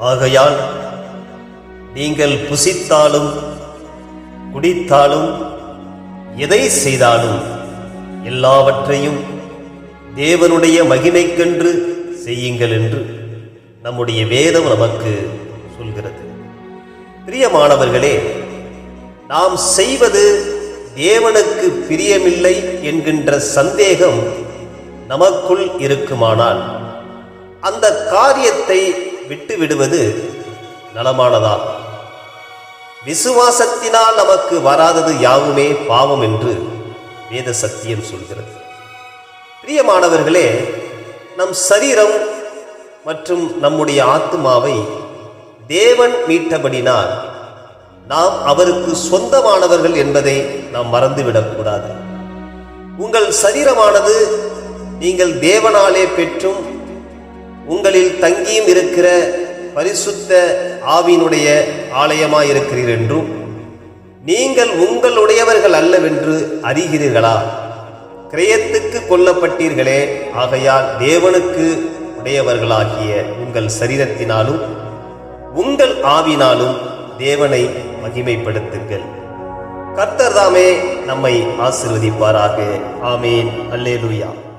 ஆகையால் நீங்கள் புசித்தாலும் குடித்தாலும் எதை செய்தாலும் எல்லாவற்றையும் தேவனுடைய மகிமைக்கென்று செய்யுங்கள் என்று நம்முடைய வேதம் நமக்கு சொல்கிறது. பிரியமானவர்களே நாம் செய்வது தேவனுக்கு பிரியமில்லை என்கின்ற சந்தேகம் நமக்குள் இருக்குமானால் அந்த காரியத்தை விட்டு விடுவது நலமானதா? விசுவாசத்தினால் நமக்கு வராதது யாவுமே பாவம் என்று வேத சத்தியம் சொல்கிறது. பிரியமானவர்களே நம் சரீரம் மற்றும் நம்முடைய ஆத்மாவை தேவன் மீட்டபடினால் நாம் அவருக்கு சொந்தமானவர்கள் என்பதை நாம் மறந்துவிடக்கூடாது. உங்கள் சரீரமானது நீங்கள் தேவனாலே பெற்றும் உங்களில் தங்கியும் இருக்கிற பரிசுத்த ஆவியினுடைய ஆலயமாய் இருக்கிறீர் என்றும் நீங்கள் உங்களுடையவர்கள் அல்லவென்று அறிகிறீர்களா? கிரயத்துக்கு கொல்லப்பட்டீர்களே ஆகையால் தேவனுக்கு உடையவர்களாகிய உங்கள் சரீரத்தினாலும் உங்கள் ஆவினாலும் தேவனை மகிமைப்படுத்துங்கள். கர்த்தர் தாமே நம்மை ஆசிர்வதிப்பாராக. ஆமேன். அல்லேலுயா.